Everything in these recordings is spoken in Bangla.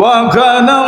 我可能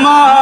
মা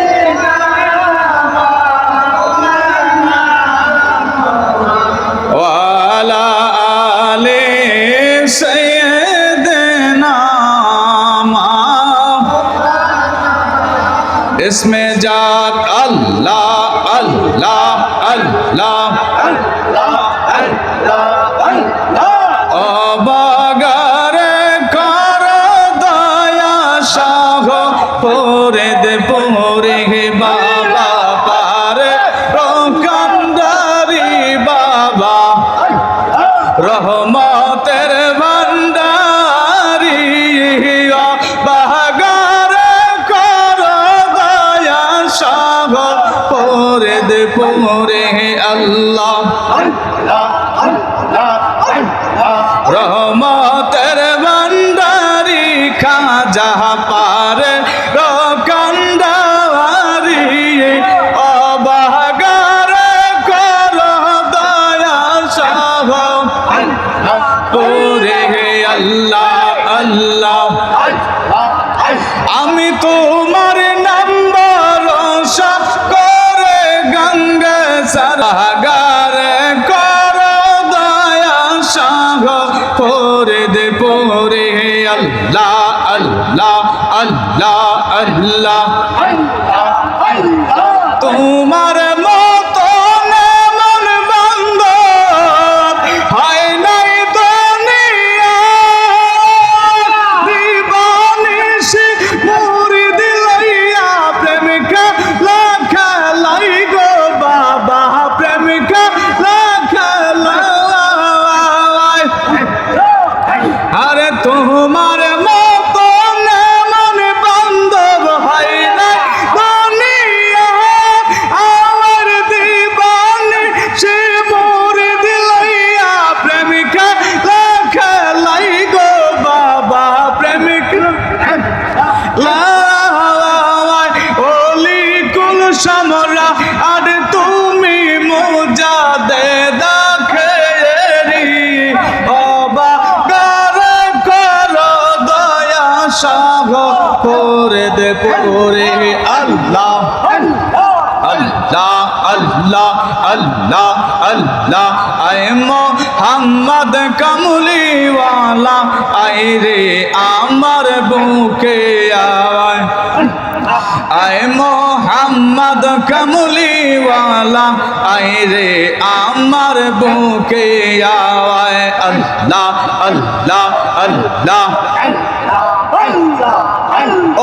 اسم جات اللہ মোরে আল্লাহ। মোহাম্মদ কামলিওয়ালা, আয় রে আমার বুকে আয়। আয় মোহাম্মদ কমলিওয়ালা, আয় রে আমার বুকে আয়। আল্লাহ আল্লাহ আল্লাহ।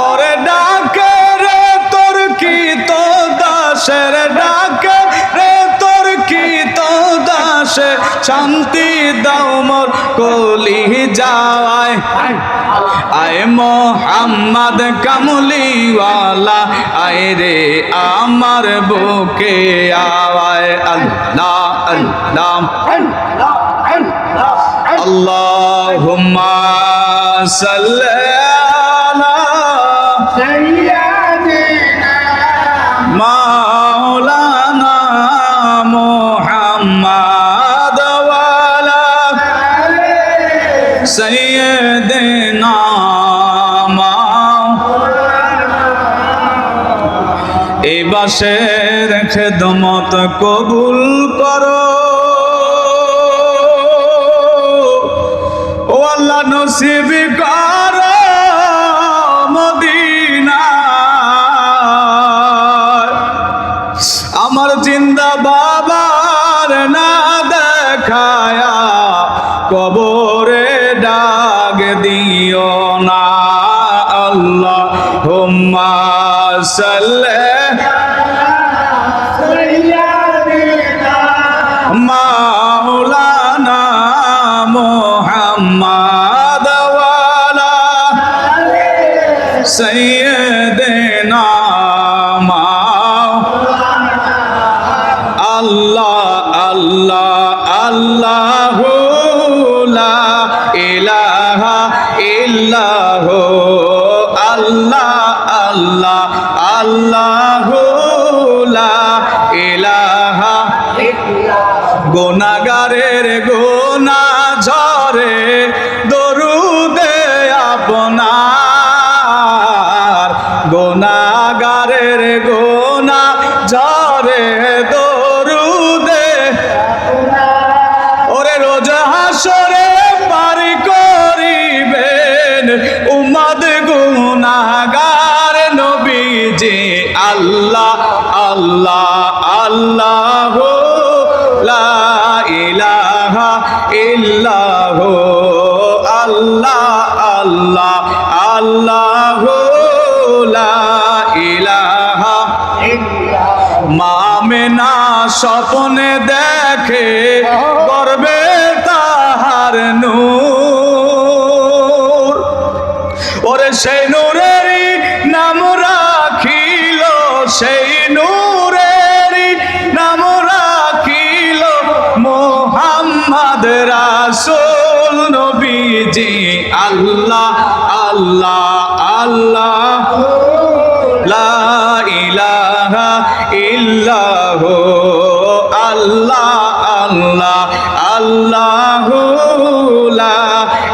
ওরে ডাকে রে, তোর কি তো দাসের দাসে শান্তি দাও মোর কলি যাওয়ায় আয় মোহাম্মদ কামলিওয়ালা আয় রে আমার বুকে আওয়ায়। আল্লাহ আল্লাহ। সাল্লি এই বাসের খেদমত কবুল করো। ও নসিব করো আমার জিন্দা বাবার না দেখায়া কবরে ডাক দিও না আল্লাহ হুম্মা সাল্লে। সৈয়দনা আল্লাহ আল্লাহ আল্লাহ আল্লাহ আল্লাহ আল্লাহ গোনাগারের গোনা গোনাগারের গোনা ঝরে দরুদে। ওরে রোজ হাসরে পারি করিবেন উমাদ গুনাগার নবীজি, আল্লাহ আল্লাহ আল্লাহ লা ইলাহা ইল্লাহু, আল্লাহ আল্লাহ আল্লাহ মামেনা স্বপ্নে দেখে করবে তাহার নূর। ওরে সেই নূরেরই নাম রাখিল, সেই নূরেরই নাম রাখিল মোহাম্মদ রাসূল নবীজি। আল্লাহ আল্লাহ আল্লাহ। লা ইলাহা ইল্লাহু আল্লাহ আল্লাহ, আল্লাহু লা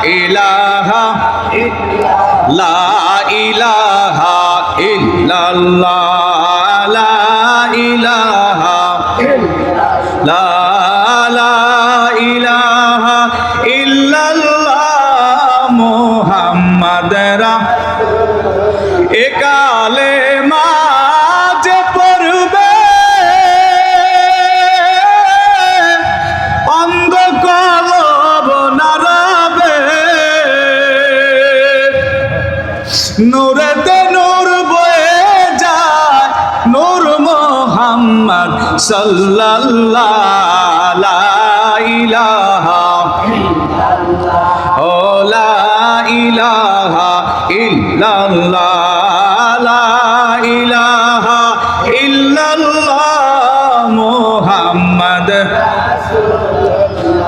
ইলাহা লা ইলাহা ইল্লাল্লাহ, লা ইলাহা লা লা ইলাহা ইল্লাল্লাহ, মুহাম্মাদ রা নূরেতে নূর বয়ে যায়। নূর মোহাম্মদ সাল্লাল্লাহ ইলাহা ও লা ইলাহা ইল্লাল্লাহ, লা ইলাহা ইল্লাল্লাহ মুহাম্মদ।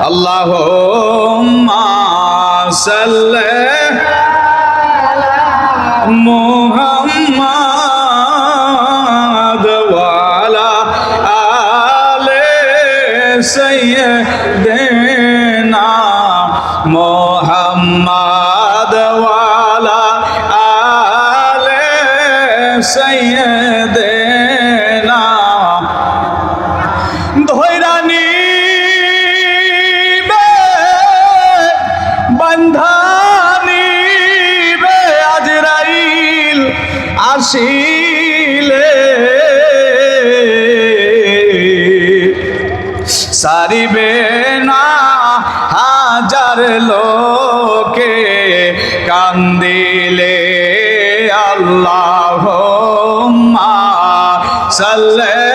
আল্লাহুম্মা সাল্লি মোহাম্মদ ওয়ালা আলে সৈয়দেনা ধৈরানি বন্ধানি বে আজরাইল আসিলে। সারিবে আল্লাহ সাল্লে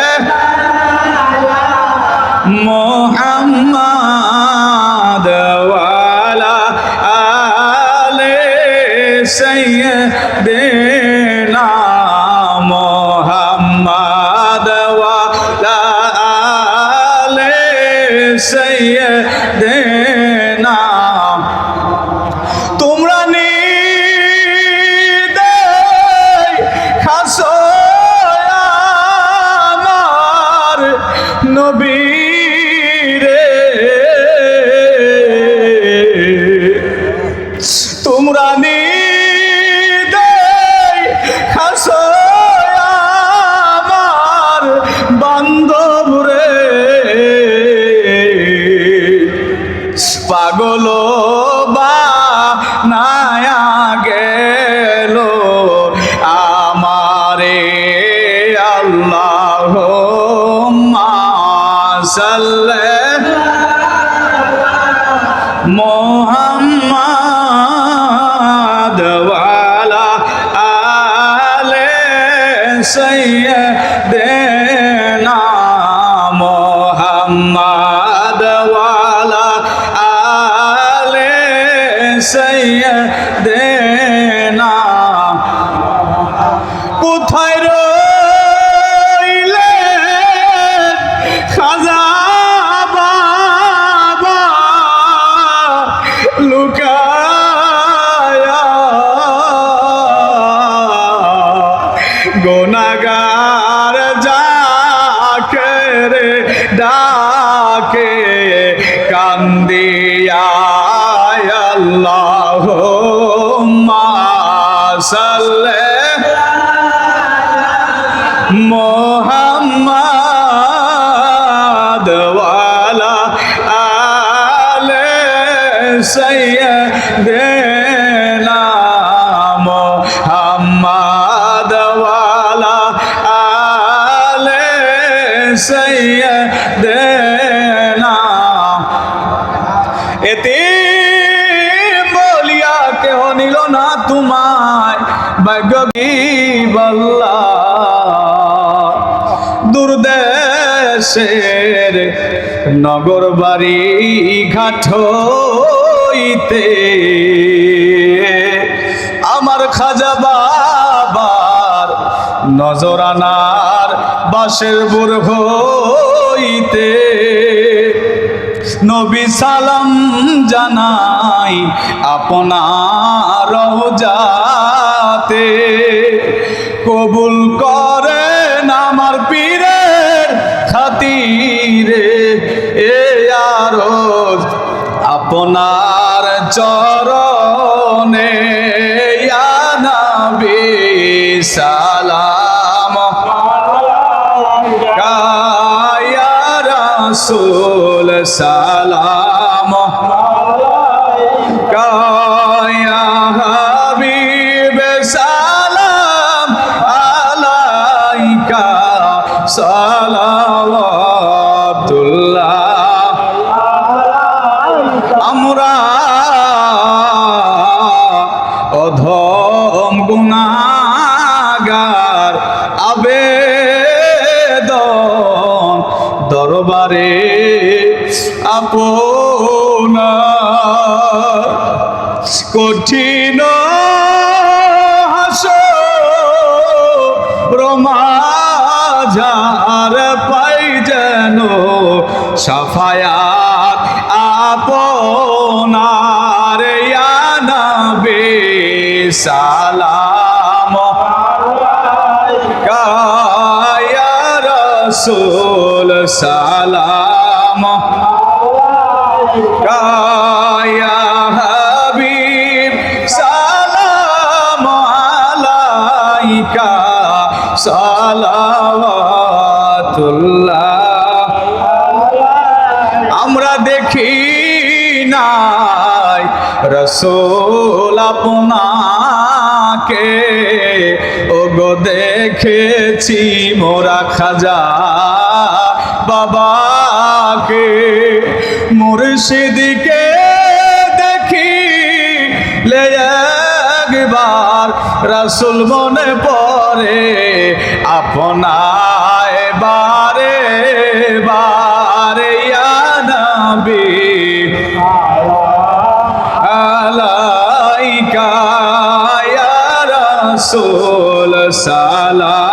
সাল্লে বল্লা দুর্দেশের নগর বাড়ি ঘাট হইতে আমার খাজা বাবার নজরানার বাসের বুড় হইতে নবী সালাম জানাই আপনার যাতে কবুল করেন আমার পীরের খাতিরে এ আরজ আপনার চরণে। নবী সালাম। কায়া রাসূল সালাম। দরবারে আপনার কঠিন হাস রমাঝার পাই যেন সাফায়াত আপনার ইয়ানবে সালাম। কায়া রসুল সালাম। কায়া হাবিব, সালাম আলাইকা, সালাওয়াতুল্লাহ। আমরা দেখি নাই রসুল আপনাকে। ওগো দেখেছি মোরা খাজা মুর্শিদিকে দেখি লে একবার রাসুল মনে পড়ে আপনায় বারে বারে নবী আলাইকা রাসূল সালাম।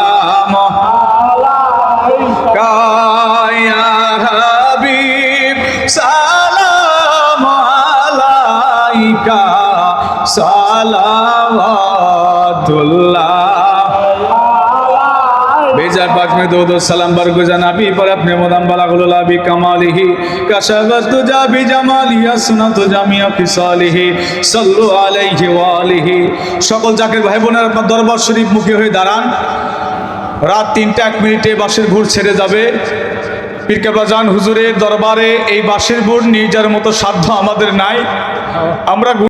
সকল জাকের ভাই বোনেরা দরবার শরীফ মুখে হয়ে দাঁড়ান। রাত তিনটা, এক মিনিটে বাসের ঘুর ছেড়ে যাবে। পিরকাবাজান হুজুরের দরবারে এই বাসের ঘুর নিজের মতো সাধ্য আমাদের নাই। আমরা